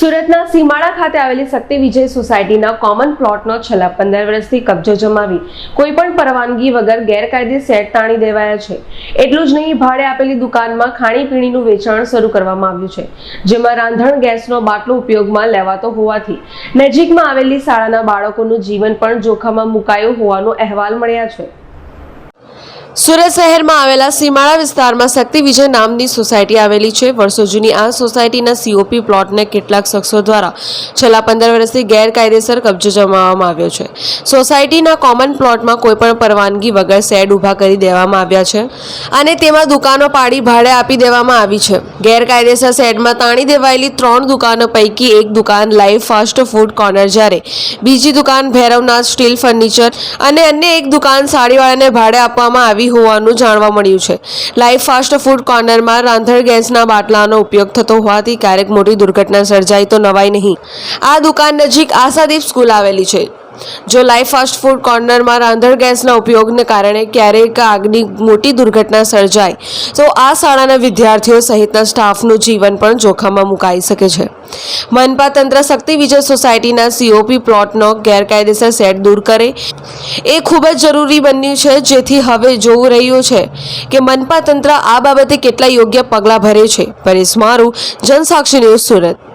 સુરતના સીમાડા ખાતે આવેલી શક્તિ વિજય સોસાયટીના કોમન પ્લોટનો છેલ્લા પંદર વર્ષથી કબજો જમાવી કોઈ પણ પરવાનગી વગર ગેરકાયદે સેટ તાણી દેવાયા છે. એટલું જ નહીં, ભાડે આપેલી દુકાનમાં ખાણીપીણીનું વેચાણ શરૂ કરવામાં આવ્યું છે, જેમાં રાંધણ ગેસનો બાટલો ઉપયોગમાં લેવાતો હોવાથી નજીકમાં આવેલી શાળાના બાળકોનું જીવન પણ જોખમમાં મુકાયું હોવાનો અહેવાલ મળ્યા છે. સુરત શહેરમાં આવેલા સીમાળા વિસ્તારમાં શક્તિ વિજય નામની સોસાયટી આવેલી છે. વર્ષો જૂની આ સોસાયટીના સીઓપી પ્લોટને કેટલાક શખ્સો દ્વારા છેલ્લા પંદર વર્ષથી ગેરકાયદેસર કબજો જમાવવામાં આવ્યો છે. સોસાયટીના કોમન પ્લોટમાં કોઈપણ પરવાનગી વગર શેડ ઊભા કરી દેવામાં આવ્યા છે અને તેમાં દુકાનો પાડી ભાડે આપી દેવામાં આવી છે. ગેરકાયદેસર શેડમાં તાણી દેવાયેલી ત્રણ દુકાનો પૈકી એક દુકાન લાઈવ ફાસ્ટ ફૂડ કોર્નર જ્યારે બીજી દુકાન ભૈરવનાથ સ્ટીલ ફર્નિચર અને અન્ય એક દુકાન સાડીવાળાને ભાડે આપવામાં આવી હોવાનું જાણવા મળ્યું છે. લાઈવ ફાસ્ટ ફૂડ કોર્નરમાં રાંધણ ગેસના બાટલાનો ઉપયોગ થતો હોવાથી ક્યારેક મોટી દુર્ઘટના સર્જાય તો નવાઈ નહીં. આ દુકાન નજીક આશાદીપ સ્કૂલ આવેલી છે. જો લાઈવ ફાસ્ટ ફૂડ કોર્નરમાં રાંધણ ગેસના ઉપયોગને કારણે ક્યારેક આગની મોટી દુર્ઘટના સર્જાય, તો આ શાળાના વિદ્યાર્થીઓ સહિતના સ્ટાફનું જીવન પણ જોખમમાં મુકાઈ શકે છે. મનપા તંત્ર શક્તિ વિજય સોસાયટીના સીઓપી પ્લોટનો ગેરકાયદેસર સેટ દૂર કરે. એ ખૂબ જ જરૂરી બન્યું છે, જેથી હવે જોવું રહ્યું છે કે મનપા તંત્ર આ બાબતે કેટલા યોગ્ય પગલાં ભરે છે. પરેશ મારું જનસાક્ષી ન્યૂઝ સુરત.